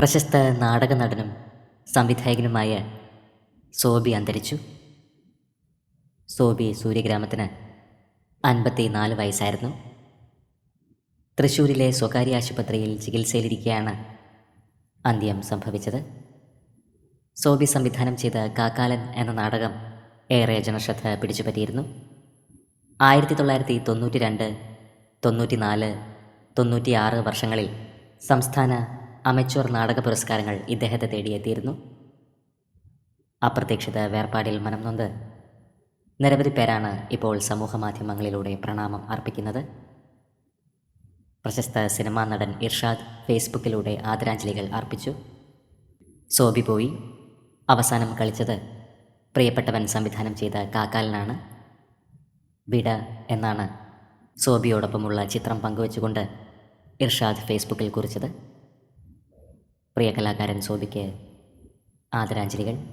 പ്രശസ്ത നാടക നടനും സംവിധായകനുമായ സോബി അന്തരിച്ചു. സോബി സൂര്യഗ്രാമത്തിന് അൻപത്തി നാല് വയസ്സായിരുന്നു. തൃശ്ശൂരിലെ സ്വകാര്യ ആശുപത്രിയിൽ ചികിത്സയിലിരിക്കെയാണ് അന്ത്യം സംഭവിച്ചത്. സോബി സംവിധാനം ചെയ്ത കാക്കാലൻ എന്ന നാടകം ഏറെ ജനശ്രദ്ധ പിടിച്ചുപറ്റിയിരുന്നു. ആയിരത്തി തൊള്ളായിരത്തി തൊണ്ണൂറ്റി രണ്ട് തൊണ്ണൂറ്റി നാല് തൊണ്ണൂറ്റിയാറ് വർഷങ്ങളിൽ സംസ്ഥാന അമച്വർ നാടക പുരസ്കാരങ്ങൾ ഇദ്ദേഹത്തെ തേടിയെത്തിയിരുന്നു. അപ്രതീക്ഷിത വേർപാടിൽ മനം നൊന്ത് നിരവധി പേരാണ് ഇപ്പോൾ സമൂഹമാധ്യമങ്ങളിലൂടെ പ്രണാമം അർപ്പിക്കുന്നത്. പ്രശസ്ത സിനിമാ നടൻ ഇർഷാദ് ഫേസ്ബുക്കിലൂടെ ആദരാഞ്ജലികൾ അർപ്പിച്ചു. സോബി പോയി. അവസാനം കളിച്ചത് പ്രിയപ്പെട്ടവൻ സംവിധാനം ചെയ്ത കാക്കാലനാണ്. വിട എന്നാണ് സോബിയോടൊപ്പമുള്ള ചിത്രം പങ്കുവച്ചുകൊണ്ട് ഇർഷാദ് ഫേസ്ബുക്കിൽ കുറിച്ചത്. പ്രിയ കലാകാരൻ സോബിക്ക് ആദരാഞ്ജലികൾ.